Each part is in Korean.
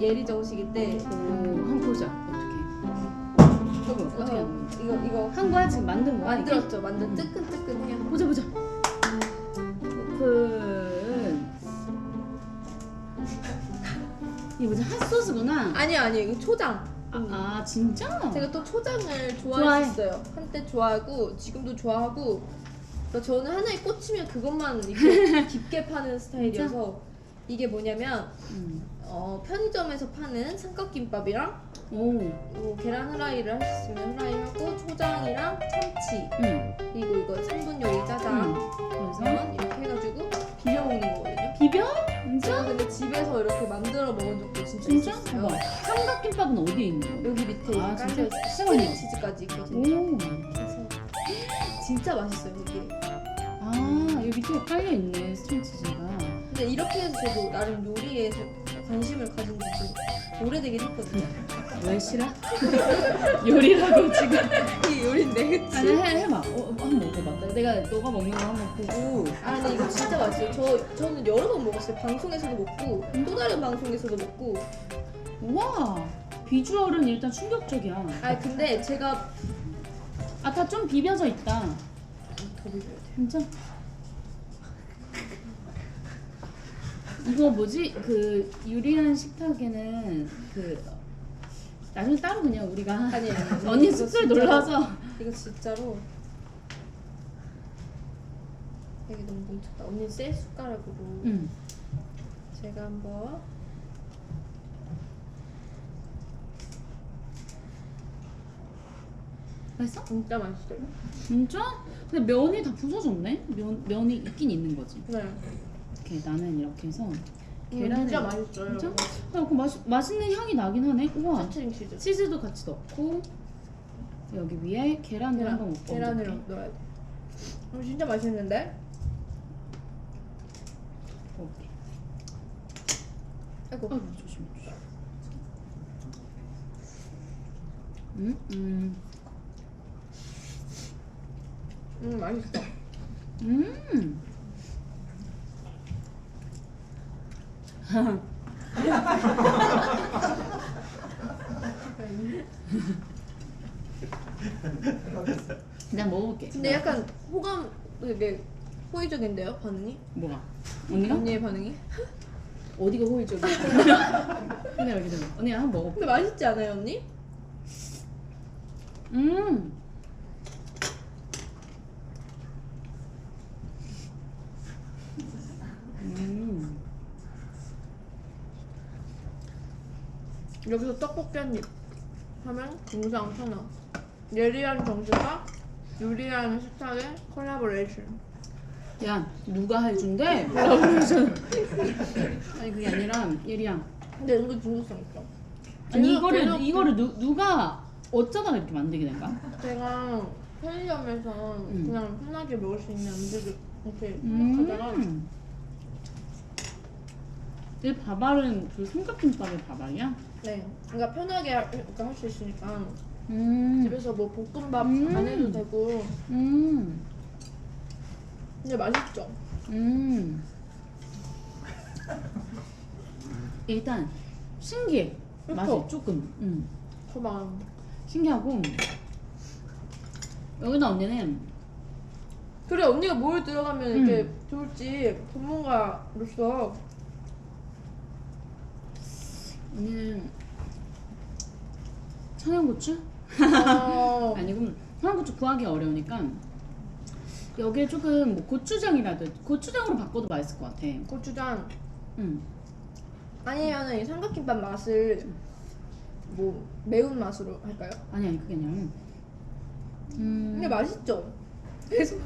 예리 정식일 때 오, 한번 보자. 어떻게? 이거 어떻게 이거? 이거 이거 한 거야 지금 만든 거야? 이게? 만들었죠. 완전 음. 뜨끈뜨끈해요. 보자 보자. 오픈. 이게 뭐지 핫소스구나. 아니요 아니요 이거 초장. 아, 아 진짜? 제가 또 초장을 좋아해. 좋아했었어요. 한때 좋아하고 지금도 좋아하고. 그러니까 저는 하나에 꽂히면 그것만 이렇게 깊게 파는 스타일이어서 이게 뭐냐면 음. 어, 편의점에서 파는 삼각김밥이랑 오. 뭐 계란 후라이를 하셨으면 후라이 하고 초장이랑 참치 응. 그리고 이거 3분 요리 짜장 응. 그래서 그러면 이렇게 해가지고 비벼 먹는 거거든요. 비벼? 제가 진짜? 근데 집에서 이렇게 만들어 먹은 적도 진짜, 진짜? 있었어요. 봐봐. 삼각김밥은 어디에 있는 거야? 여기 밑에 아, 깔려 진짜? 있어. 해봤네. 스프링 치즈까지 있거든요. 오. 그래서 진짜 맛있어요 이게. 아 여기 밑에 깔려 있네 스트레치즈가. 근데 이렇게 해서 저도 나름 요리에 관심을 가진 지도 오래되긴 했거든요. 왜 싫어? 요리라고 지금. 이 요리인데 그치? 아니 해 해봐. 어, 한번 먹어봐. 내가 너가 먹는 거 한번 보고. 아 근데 이거 진짜 맛있어요. 저 저는 여러 번 먹었어요. 방송에서도 먹고 또 다른 방송에서도 먹고. 와 비주얼은 일단 충격적이야. 아 근데 제가 아다 좀 비벼져 있다. 더 비벼야 돼. 진짜? 이거 뭐지? 그 유리한 식탁에는 그 나중에 따로 그냥 우리가 아니 아니. 언니 이거 숙소에 진짜로- 놀러서 이거 진짜로 이게 너무 뭉쳤다. 언니 셀 숟가락으로 응. 제가 한번 맛있어? 진짜 맛있어요. 진짜? 근데 면이 다 부서졌네? 면, 면이 있긴 있는 거지 네. 이렇게 나는 이렇게 해서 계란을 계란을 진짜 맛있어요. 진짜? 아, 그 맛, 맛있는 향이 나긴 하네 우와 스트링 치즈. 치즈도 같이 넣고 여기 위에 계란을 한번 먹고 계란을 넣어야 돼. 어, 진짜 맛있는데? 먹을게 아이고. 아이고 조심 조심 음, 음, 음 맛있어. 음. 그냥 먹어볼게. 근데 약간 호감 되게 호의적인데요 반응이? 뭐가? 언니가? 언니의 반응이? 어디가 호의적이야? 그냥 여기 좀. 언니가 한번 먹어. 근데 맛있지 않아요 언니? 음. 음. 여기서 떡볶이 한 입 하면 공상 천하. 예리한 정주가 요리하는 식탁의 콜라보레이션. 야, 누가 해준대? 그러잖아. 아니 그게 아니라 예리야. 근데 은근 중독성 있어. 아니 이거를 계속 이거를 누, 누가 어쩌다가 이렇게 만들게 된 거야? 제가 편의점에서 음. 그냥 편하게 먹을 수 있는 음식을 이렇게 생각하다가 음. 이 밥알은 그 삼각김밥의 밥알이야? 네, 그러니까 편하게 할수 있으니까 음. 집에서 뭐 볶음밥 음. 안 해도 되고 음. 근데 맛있죠? 음. 일단 신기해. 그쵸? 맛이 조금. 음. 그 마음 신기하고 여기다 언니는 그래 언니가 뭘 들어가면 이렇게 음. 좋을지 전문가로서 언니는 청양고추? 어, 아니고 청양고추 구하기 어려우니까 여기에 조금 뭐 고추장이라도 고추장으로 바꿔도 맛있을 것 같아. 고추장 응. 아니면은 이 삼각김밥 맛을 뭐 매운 맛으로 할까요? 아니 아니 그게 아니라 음. 근데 맛있죠? 계속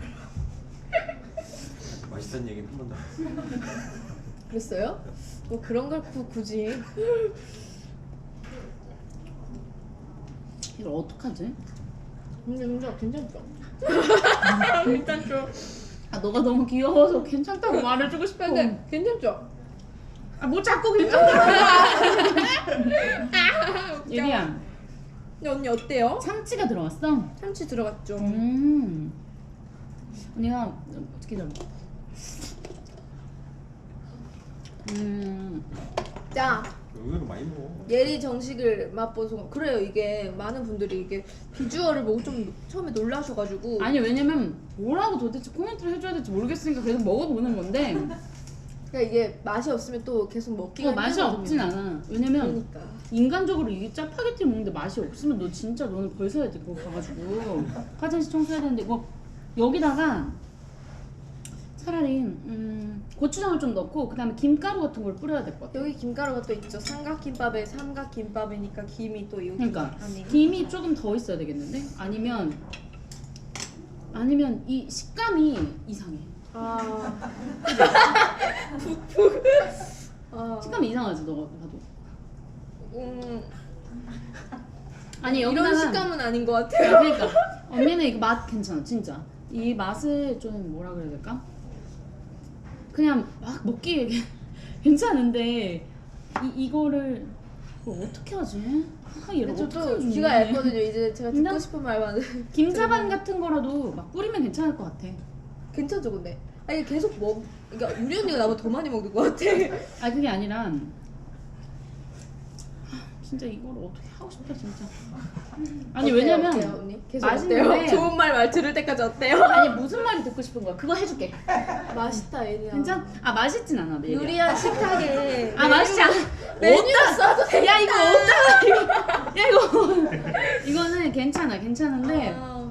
맛있다는 얘기는 한 번도 안 했어요. 그랬어요? 뭐 그런 걸 구- 굳이 이걸 어떡하지? 근데 진짜 괜찮죠? 괜찮죠? 아 너가 너무 귀여워서 괜찮다고 말해주고 싶어. 근데 괜찮죠? 아뭐 자꾸 괜찮다. 예리야 근데 언니 어때요? 참치가 들어갔어? 참치 들어갔죠? 음. 언니가 어떻게 잡아? 음. 자 의외로 많이 먹어. 예리 정식을 맛보소. 그래요 이게 많은 분들이 이게 비주얼을 보고 좀 처음에 놀라셔가지고 아니 왜냐면 뭐라고 도대체 코멘트를 해줘야 될지 모르겠으니까 계속 먹어보는 건데 그러니까 이게 맛이 없으면 또 계속 먹기가 어, 맛이 힘들거든요. 없진 않아. 왜냐면 그러니까 인간적으로 이 짜파게티 먹는데 맛이 없으면 너 진짜 너는 벌써 해야 돼 그거 가가지고 화장실 청소해야 되는데 뭐 여기다가 차라리 음, 고추장을 좀 넣고 그다음에 김가루 같은 걸 뿌려야 될 것 같아. 여기 김가루가 또 있죠. 삼각김밥에 삼각김밥이니까 김이 또 여기 그러니까 안에 김이 조금 더 있어야 되겠는데 아니면 아니면 이 식감이 이상해. 아 아, 식감이 이상하지 너가 봐도. 음, 아니 이런 여기다가 식감은 아닌 것 아, 같아요. 그러니까 언니는 이거 맛 괜찮아 진짜 이 맛을 좀 뭐라 그래야 될까 그냥 막 먹기 괜찮은데 이 이거를 뭐 어떻게 하지 아 얘를 근데 어떻게 저도 하면 귀가? 얇거든요. 이제 제가 근데- 듣고 싶은 말만 김자반 같은 거라도 막 뿌리면 괜찮을 것 같아 괜찮죠, 근데. 아니 계속 먹. 그러니까 유리 언니가 나보다 더 많이 먹는 것 같아. 아 그게 아니라 하, 진짜 이거를 어떻게 하고 싶다 진짜 아니 어때요, 왜냐면 어때요, 언니? 계속 맛있는데- 어때요? 좋은 말 말 들을 때까지 어때요? 아니 무슨 말이 듣고 싶은 거야 그거 해줄게 맛있다, 얘들아. 괜찮? 아 맛있진 않아 내일이야. 유리한 식탁에 아 맛있지 않아 메뉴 써도 돼. 야 이거 없다 이거 야 이거 이거는 괜찮아 괜찮은데 아,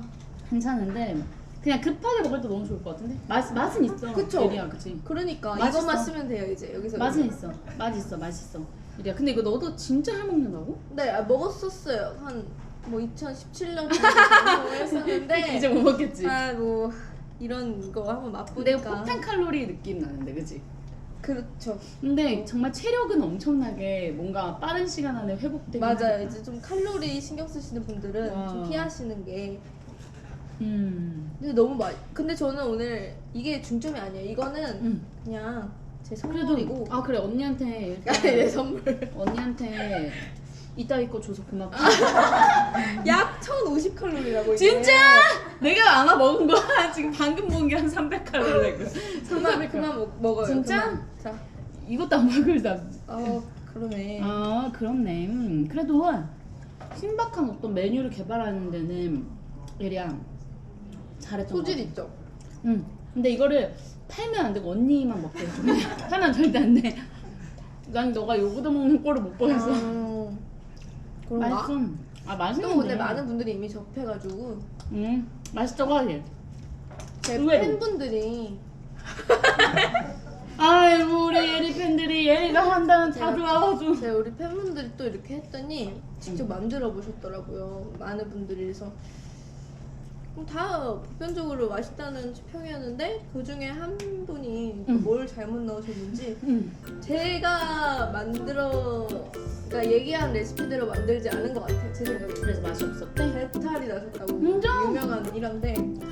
괜찮은데 그냥 급하게 먹을 때 너무 좋을 것 같은데 맛 맛은 있어 그쵸? 예리야 그치 그러니까 맛있어. 이것만 쓰면 돼요 이제 여기서. 맛은 있어 맛 있어 맛있어 예리야 근데 이거 너도 진짜 잘 먹는다고 네, 아, 먹었었어요. 한 뭐 2017년 정도 했었는데 이제 못 먹겠지 아뭐 이런 거 한번 맛보니까 폭탄 칼로리 느낌 나는데 그치 그렇죠. 근데 정말 체력은 엄청나게 뭔가 빠른 시간 안에 회복되긴 맞아요. 이제 좀 칼로리 신경 쓰시는 분들은 와. 좀 피하시는 게. 음. 근데 너무 맛. 근데 저는 오늘 이게 중점이 아니에요. 이거는 음. 그냥 제 선물이고. 아 그래 언니한테 일단 내 선물. 언니한테 이따위 거 줘서 고맙고 약 1,050 칼로리라고. 이게. 진짜? 내가 아마 먹은 거 지금 방금 먹은 게 한 300칼로리고 그만 그만 먹, 먹어요. 진짜? 그만. 자. 이것도 안 먹을 다 어 그러네. 아 그렇네 음, 그래도 신박한 어떤 메뉴를 개발하는 데는 예리야 잘했던 소질 것 있죠. 같아 응. 근데 이거를 팔면 안 되고 언니만 먹게 해줘. 팔면 절대 안 돼 난 너가 요거도 먹는 꼴을 못 보겠어 아, 그런가? 맛있어 아 맛있는데 또 근데 많은 분들이 이미 접해가지고. 응. 맛있다고 하지. 제 의외로. 팬분들이. 아이고 우리 예리 팬들이 예리가 한다는 다 제가- 좋아가지고. 제 우리 팬분들이 또 이렇게 했더니 직접 만들어 보셨더라고요. 많은 분들이 그래서. 그럼 다 보편적으로 맛있다는 평이었는데 그 중에 한 분이 또 음. 뭘 잘못 넣으셨는지 응. 제가 만들어 그러니까 얘기한 레시피대로 만들지 않은 것 같아요. 제 생각에. 그래서 맛이 없었대? 배탈이 나셨다고 인정! 유명한 어쩌면 근데 뭐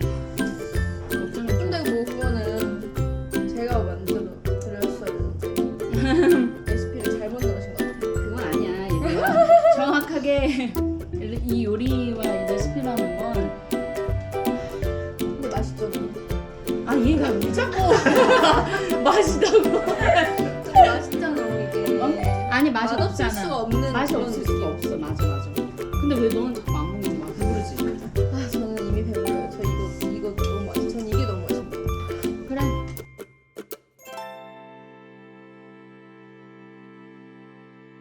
그거는 제가 만들어 드렸어야 되는데 레시피를 잘못 넣으신 것 같아요. 그건 아니야 정확하게 이 요리와 맛있다고 맛있잖아 이게. 어? 아니 맛이 맛없을 없잖아 수가 없는 맛이 그런 없을. 수가 없어 맞아 맞아 근데 왜 너는 자꾸